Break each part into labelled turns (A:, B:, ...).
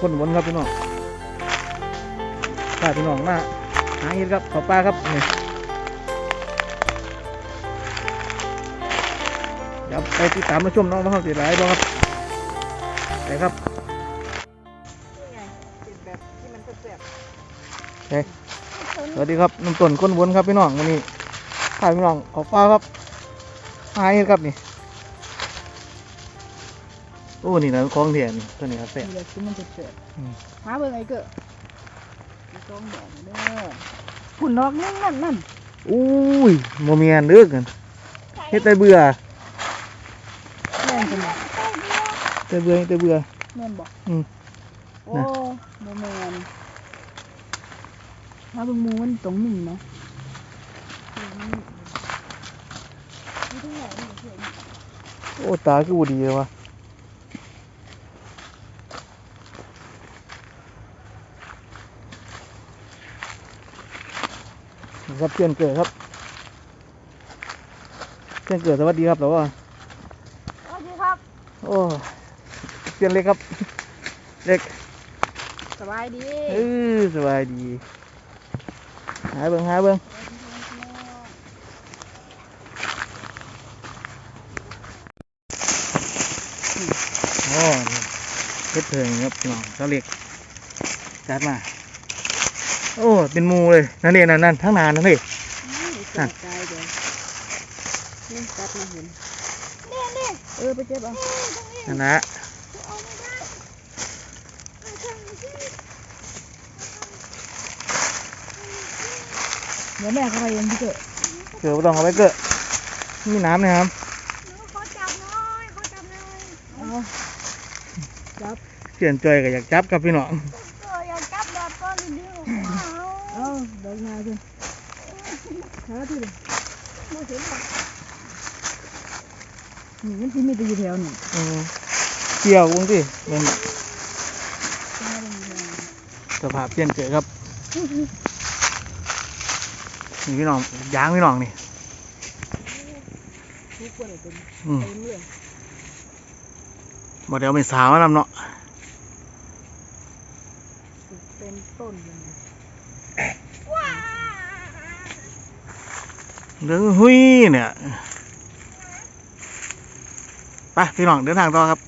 A: คนวนครับพี่น้องป้าพี่น้องมาหาเห็ดครับขอปลาครับนี่เดี๋ยวไปติดตามมาชมน้องมาเขาติดหลายบ่ครับไปครับ
B: นี่ไงเป็นแบบที่มันแสบ
A: เฮ้สวัสดีครับน้ำต้นคนวนครับพี่น้องวันนี้ป้าพี่น้องขอปลาครับหาเห็ดครับนี่ อ้นี่นะของเถียนตัวนี้ครับ
B: ๆ
A: เสีย
B: นี่แหละที่มันแสบ
A: อืม
B: ๆหาเบิ่งไอ้เก้อมีสองดอกเด้อคุณนอกนั่นนั่นนั่น
A: อุ้ยโมเมียนเด้อกันเฮ็ดแต่เบื่อ
B: แม่นจังบ่
A: แต่เบื่อเฮ็ดแต่เบื่อ
B: แม่นบ่
A: อืม
B: โอ้บ่แม่นหาเบิ่งหมูมันตรงนี้นะนี่ที่ไหนนี่เพื่อน
A: โอ้ตาคือบ่ดีเลยวะ ครับเพื่อนเกิดครับเพื่อนเกิดสวัสดีครับแล้วว่า
B: สวัสดีครับ
A: โอ้เพื่อนเล็กครับ เล็ก
B: สบายดี
A: เออสบายดี หาเบิ่งหาเบิ่งโอ้นี่เพชรเพลิงครับพี่น้องเจ้าเล็กจัดมา โอ้เป็นหมูเลยนั่นนี่นั่นนั่นทั้งนานนั่นนี่
B: จัดใจเดี๋ยวนี่จัดมาเห็นเออไปเจ็บเอา
A: นั่นนะ
B: เดี๋ยวแม่เข้าไปเองพี่เก้อ
A: เกิดบ่ต้องเอาไปเกิดมีน้ำนะครับ
B: เอาจับ
A: เปลี่ยนจอยก็อยากจับกับพี่น้อง
B: เอาเดินมาสิหาที่ดินี่มันที่มีแตีแถวนี่
A: อืมเกี่ยววงสิเป็น
B: หาเบิ่งแถวนี่
A: สภาพเปลี่ยนเกิดครับนี่พี่น้องยางพี่น้องนี่
B: ทุกคนเลยเป็น
A: อืม
B: เต็มเลย
A: บ่เดี๋ยวเป็นสาวมานำเนาะ
B: เต็มต้นเลย
A: เรื่องหุยเนี่ยไปพี่น้องเดินทางต่อครับ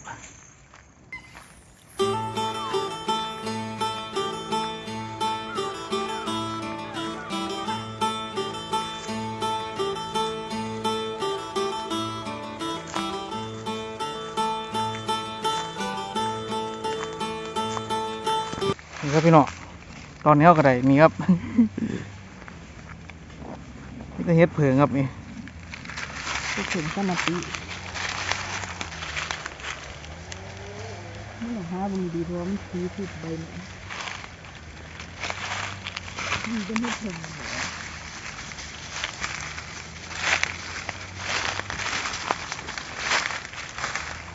A: นี่ครับพี่น้อง ตอนนี้เขาก็ได้นี่ครับนี่ก็เฮ็ดเผิงครับนี่
B: ทุกคนสมาธินี่หาบิ่งดีเพราะมันสีผิดใบหนึ่งมันจะไม่ถึงเลย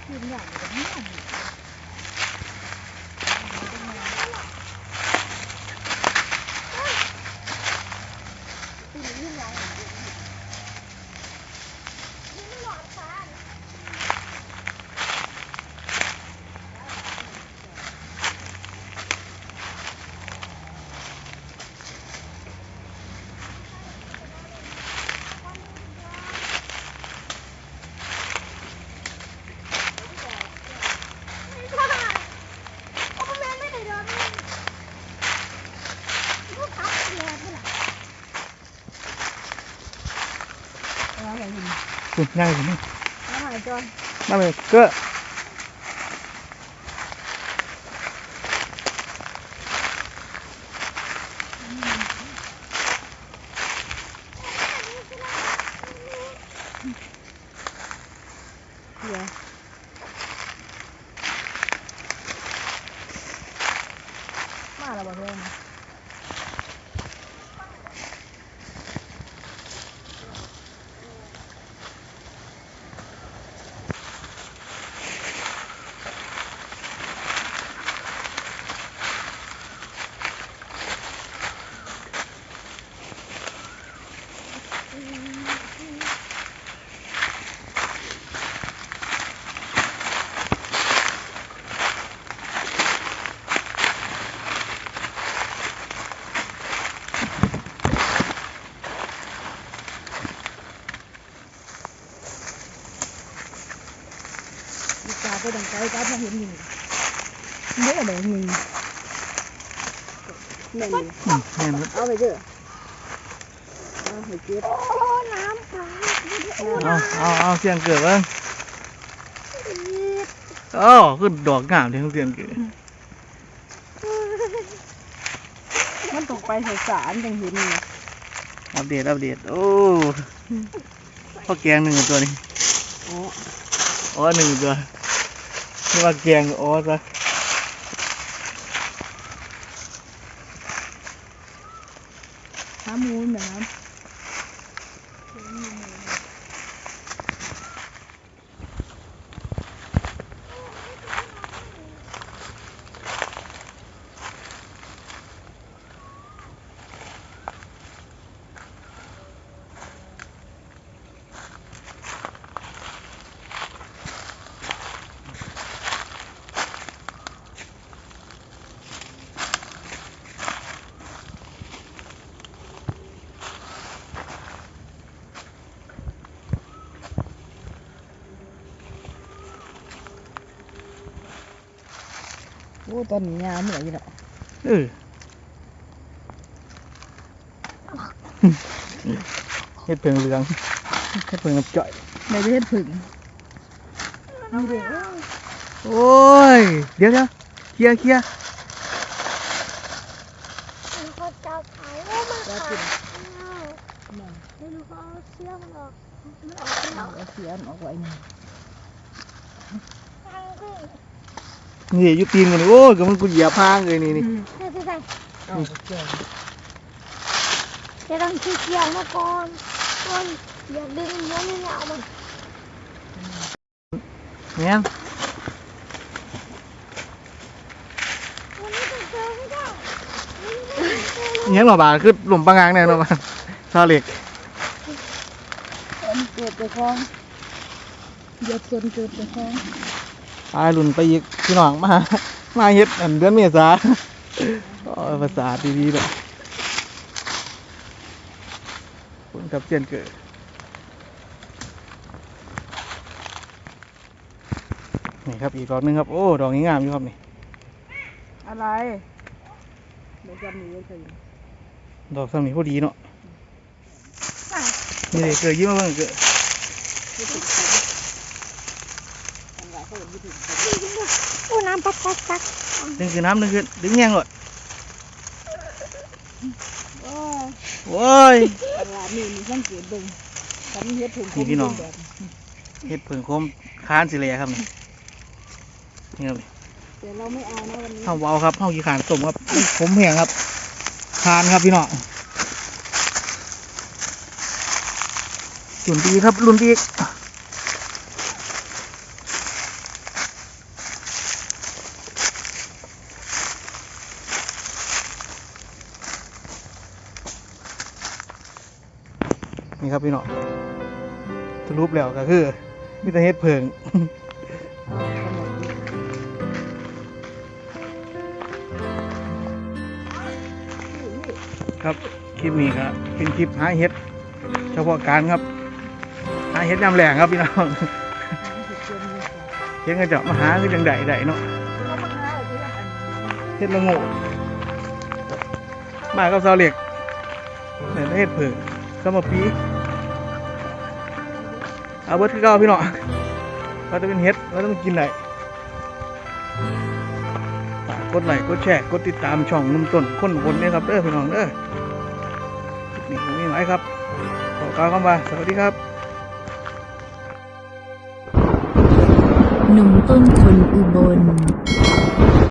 B: ขึ้นอย่างนี้ เอาอะไรกิน
A: คุณย่างอยู่นี่
B: เอาอะไรจอย
A: มาเลยเก็
B: เ cà với đồng cây cá nó hiện nhìn. Rất là đẹp nhìn mềm mềm lắm ở bây giờ à, hồi chết เอาไปเด้อเอาไปเก็บ
A: เอาเอาเอาเสียงเกิดบ้างอ้าวคือดอกงามที่เสียงเกิด
B: มันตกไปใส่สารจังเห็นนี่
A: อัปเดตอัปเดตโอ้พ่อแกงหนึ่งตัวนี้
B: อ๋อ
A: อ๋อหนึ่งตัวนี่ว่าแกงอ๋อซะ
B: หาหมูนะครับ โอ้ตอนนี้ยามเหนื่อยอยู่แล้ว
A: เออเฮ็ดเพิงเหลืองเฮ็ดเพิงกับจ่อย
B: ในประเทศผึ่งนี่เด้อ
A: โอ้ย เดี๋ยวเดี๋ยวเคลียร์เคลียร์
C: เขาจะขายว่ามัน
B: แล้ว
C: ขา
B: กิ
C: ย
B: น
C: อ้าว
B: นั่น
C: ไม่รู้เขาเอาเชือกมันออกมันออกไม่อ
B: เอา
C: อก
B: เอาเสียนออกไว้นี่
C: ทางขึ้ น
A: นี่อยู่ตีนกันนี่โอ้ยก็มันกูเหยียบพางเลยนี่นี่
C: ใช่ใช่ใช่
B: เอาเสียน
C: จะต้องขี้เกียจมาก่อนก่อนอย่าดึงมันไม่เอามัน
A: แม่น
C: วันนี้จะเจอไม่ได้
A: อิหยังหรอบาดคือหลุมปางงางแน่นอนบาดซาเล็ก
B: อันเกิดแต่คลองเหยียบส่วนเกิดแต่คลอง
A: ตายหลุนไปอีกพี่น้องมา มาเฮ็ดอันเดือนเมษาโอ้ยภาษาดีๆเลยคุณกับเจยนเกิดนี่ครับอีกดอกหนึงครับ โอ้ดอกนี้งามอยู่ครับนี่
B: อะไรเดี๋ยวจำหนูไว้ใส่
A: ดอกสำนีพอดีเนาะนี่เลยเกิดยิ้มมาเบิ่งเกิด
B: ทำลายเขาอย่างนี้ถึง
C: อู้น้ำปักปักปัก
A: ดึงคือน้ำดึงคือดึงแยงเลย
B: โอ้
A: โว้ย
B: ตลาดนี่มีสังเกตเบิ่งฉันเฮ็ดถึง
A: นี่พี่น้อง
B: แบบ
A: เฮ็ดเพิ่งโคมค้านสิเลยครับนี่นี่ครับนี่
B: แต่เราไม่เอานะวันนี้
A: เฮาเว้าครับเฮากี่ขานสมครับผมแห้งครับคานครับพี่น้องรุ่นดีครับรุ่นดี นี่ครับพี่น้องสรุปแล้วก็คือมีแต่เฮ็ดเพิงครับคลิปนี้ครับเป็นคลิปหาเห็ด เฉพาะการครับ หาเห็ดยามแหลงครับพี่น้องเห็นกันเจาะมาหาคือจังใดใดเนาะเห็ดละโง่มากับซาเหล็กเนี่ยเห็ดเผือกก็มาปี เอาเบิร์ดคือเก่าพี่น้องว่าจะเป็นเห็ดว่าจะมากินไหนฝากกดไลค์กดแชร์กดติดตามช่องนุ่มต้นคนคนนี้ครับเด้อพี่น้องเด้อนี่ผมมีไหมครับขอกล่าวคำว่าสวัสดีครับ
D: หนุ่มต้นคนอุบล